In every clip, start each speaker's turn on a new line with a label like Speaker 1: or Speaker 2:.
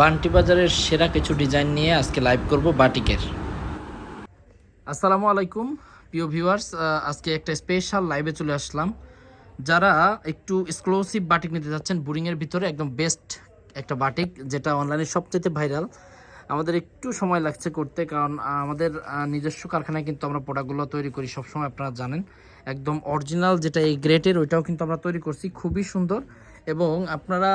Speaker 1: বান্টি বাজারের সেরা কিছু ডিজাইন নিয়ে আজকে লাইভ করব বাটিকের। আসসালামু আলাইকুম, প্রিয় ভিউয়ার্স আজকে একটা স্পেশাল লাইভে চলে আসলাম। যারা একটু এক্সক্লুসিভ বাটিক নিতে যাচ্ছেন বুরিংয়ের ভিতরে একদম বেস্ট একটা বাটিক, যেটা অনলাইনে সবচেয়ে ভাইরাল আমাদের একটু সময় লাগছে করতে, কারণ আমাদের নিজস্ব কারখানায় কিন্তু আমরা প্রোডাক্টগুলো তৈরি করি, সবসময় আপনারা জানেন। একদম অরিজিনাল যেটা এই গ্রেটের ওইটাও কিন্তু আমরা তৈরি করছি, খুবই সুন্দর। এবং আপনারা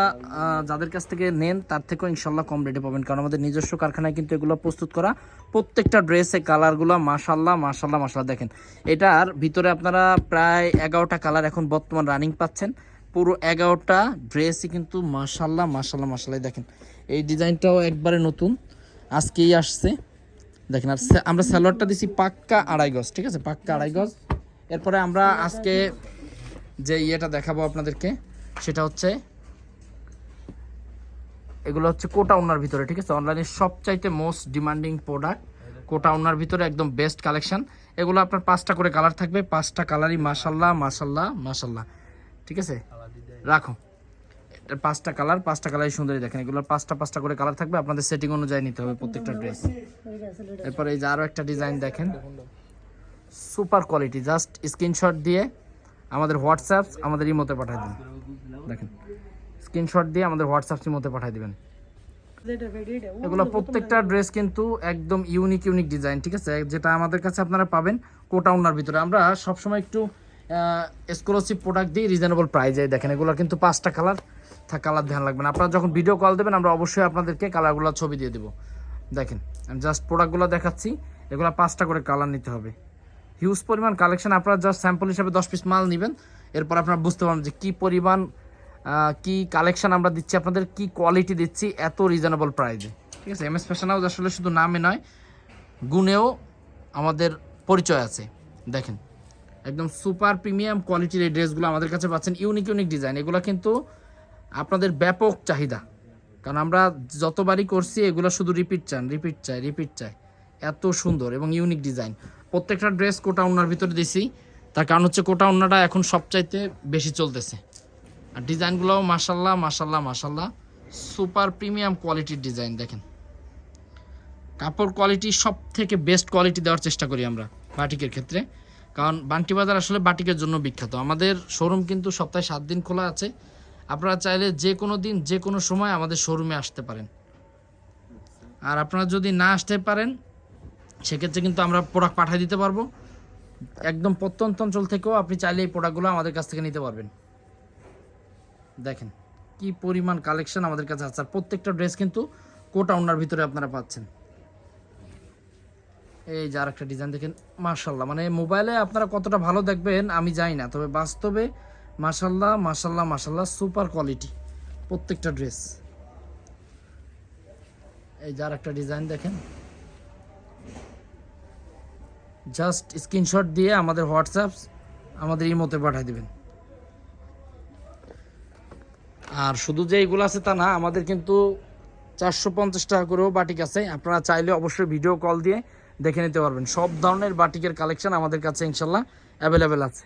Speaker 1: যাদের কাছ থেকে নেন, তার থেকেও ইনশাল্লাহ কম রেটে পাবেন। কারণ আমাদের নিজস্ব কারখানায় কিন্তু এগুলো প্রস্তুত করা, প্রত্যেকটা ড্রেসে কালারগুলো মাশাল্লাহ মাশাল্লাহ মাশাল্লাহ দেখেন। এটার ভিতরে আপনারা প্রায় এগারোটা কালার এখন বর্তমান রানিং পাচ্ছেন। পুরো এগারোটা ড্রেসই কিন্তু মাশাল্লাহ মাশাল্লাহ মাশাল্লাহ দেখেন। এই ডিজাইনটাও একবারে নতুন, আজকেই আসছে। দেখেন, আর আমরা স্যালোয়ারটা দিছি পাক্কা আড়াই গজ, ঠিক আছে? পাক্কা আড়াই গজ। এরপরে আমরা আজকে যে ইয়েটা দেখাবো আপনাদেরকে সেটা হচ্ছে, এগুলো হচ্ছে কোটা ওনার ভিতরে, ঠিক আছে? অনলাইনে সবচাইতে মোস্ট ডিমান্ডিং প্রোডাক্ট কোটা ওনার ভিতরে একদম বেস্ট কালেকশন এগুলো আপনার পাঁচটা করে কালার থাকবে, পাঁচটা কালারই মাসাল্লাহ মাসাল্লাহ মাসাল্লাহ ঠিক আছে? রাখো। পাঁচটা কালার পাঁচটা কালারই সুন্দরী দেখেন। এগুলোর পাঁচটা পাঁচটা করে কালার থাকবে, আপনাদের সেটিং অনুযায়ী নিতে হবে প্রত্যেকটা ড্রেস এরপরে এই যে আরও একটা ডিজাইন দেখেন। সুপার কোয়ালিটি জাস্ট স্ক্রিনশট দিয়ে আমাদের হোয়াটসঅ্যাপ আমাদের ইমোতে পাঠিয়ে দিন। দেখেন। স্ক্রিনশট দিয়ে আমাদের হোয়াটসঅ্যাপ মধ্যে পাঠিয়ে দিবেন। এগুলো প্রত্যেকটা ড্রেস কিন্তু একদম ইউনিক ইউনিক ডিজাইন ঠিক আছে? যেটা আমাদের কাছে আপনারা পাবেন কোটা উন্নার ভিতরে। আমরা সবসময় একটু এক্সক্লুসিভ প্রোডাক্ট দিই রিজনেবল প্রাইজে দেখেন এগুলো কিন্তু পাঁচটা কালার থাক কালার ধ্যান লাগবে না। আপনারা যখন ভিডিও কল দেবেন, আমরা অবশ্যই আপনাদেরকে কালারগুলো ছবি দিয়ে দেবো। দেখেন, আমি জাস্ট প্রোডাক্টগুলো দেখাচ্ছি, এগুলো পাঁচটা করে কালার নিতে হবে। হিউজ পরিমাণ কালেকশন আপনারা জাস্ট স্যাম্পল হিসাবে দশ পিস মাল নেবেন। এরপর আপনারা বুঝতে পারবেন যে কী পরিমাণ কি কালেকশন আমরা দিচ্ছি, আপনাদের কি কোয়ালিটি দিচ্ছি, এত রিজনেবল প্রাইজে ঠিক আছে এম এস ফ্যাশন হাউস আসলে শুধু নামে নয়, গুণেও আমাদের পরিচয় আছে। দেখেন, একদম সুপার প্রিমিয়াম কোয়ালিটির এই ড্রেসগুলো আমাদের কাছে পাচ্ছেন। ইউনিক ইউনিক ডিজাইন এগুলো কিন্তু আপনাদের ব্যাপক চাহিদা। কারণ আমরা যতবারই করছি, এগুলো শুধু রিপিট চান রিপিট চাই রিপিট চাই। এত সুন্দর এবং ইউনিক ডিজাইন প্রত্যেকটা ড্রেস কোটা উন্নার ভিতরে দিছি। তার কারণ হচ্ছে কোটা উন্নাটা এখন সবচাইতে বেশি চলতেছে। আর ডিজাইনগুলোও মাসাল্লাহ মাসাল্লাহ মাসাল্লাহ সুপার প্রিমিয়াম কোয়ালিটির ডিজাইন, দেখেন। কাপড় কোয়ালিটি সব থেকে বেস্ট কোয়ালিটি দেওয়ার চেষ্টা করি আমরা বাটিকের ক্ষেত্রে। কারণ বান্টি বাজার আসলে বাটিকের জন্য বিখ্যাত। আমাদের শোরুম কিন্তু সপ্তাহে সাত দিন খোলা আছে। আপনারা চাইলে যে কোনো দিন, যে কোনো সময় আমাদের শোরুমে আসতে পারেন। আর আপনারা যদি না আসতে পারেন, সেক্ষেত্রে কিন্তু আমরা প্রোডাক্ট পাঠিয়ে দিতে পারব। একদম প্রত্যন্ত অঞ্চল থেকেও আপনি চাইলে এই প্রোডাক্টগুলো আমাদের কাছ থেকে নিতে পারবেন। দেখেন, কি পরিমাণ কালেকশন আমাদের কাছে আছে। আর প্রত্যেকটা ড্রেস কিন্তু কোটা ওনার ভিতরে আপনারা পাচ্ছেন। এই যে আরেকটা ডিজাইন দেখেন মার্শাল্লাহ মানে মোবাইলে আপনারা কতটা ভালো দেখবেন আমি জানি না, তবে বাস্তবে মার্শাল্লাহ মার্শাল্লাহ মার্শাল্লাহ সুপার কোয়ালিটি প্রত্যেকটা ড্রেস এই যার একটা ডিজাইন দেখেন। জাস্ট স্ক্রিনশট দিয়ে আমাদের হোয়াটসঅ্যাপ আমাদের ইমোতে পাঠিয়ে দেবেন। আর শুধু যে এগুলো আছে তা না, আমাদের কিন্তু চারশো পঞ্চাশ টাকা করেও বাটিক আছে। আপনারা চাইলে অবশ্যই ভিডিও কল দিয়ে দেখে নিতে পারবেন। সব ধরনের বাটিকের কালেকশন আমাদের কাছে ইনশাল্লাহ অ্যাভেলেবেল আছে।